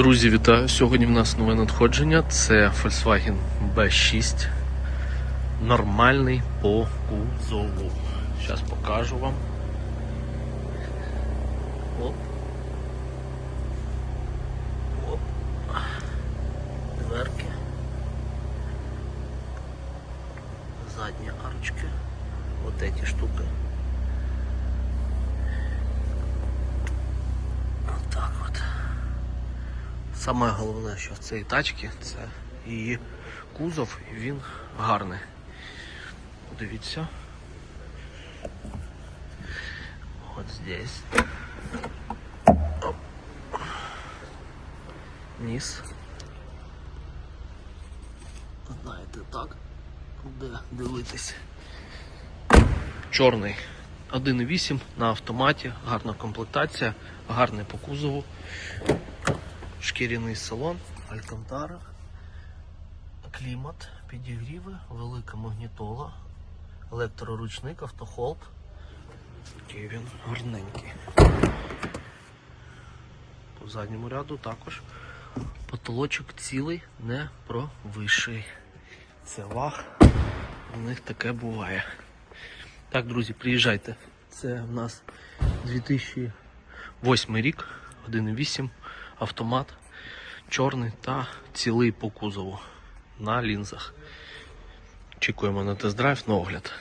Друзі, вітаю! Сьогодні в нас нове надходження. Це Volkswagen B6. Нормальний по кузову. Зараз покажу вам. Оп. Оп. Дверки. Задні арочки. Вот эти штуки. Так от. Саме головне, що в цій тачці це її кузов, і він гарний. Дивіться. От здесь. Низ. Знаєте так, де дивитись. Чорний 1.8 на автоматі, гарна комплектація, гарний по кузову шкіряний салон, алькантара, клімат, підігріви, велика магнітола, електроручник, автохолд. Такий він гарненький. По задньому ряду також потолочок цілий, не провищий. Це ваг, у них таке буває. Так, друзі, приїжджайте. Це в нас 2008 рік, 1.8 автомат, чорний та цілий по кузову на лінзах. Чекуємо на тест-драйв на огляд.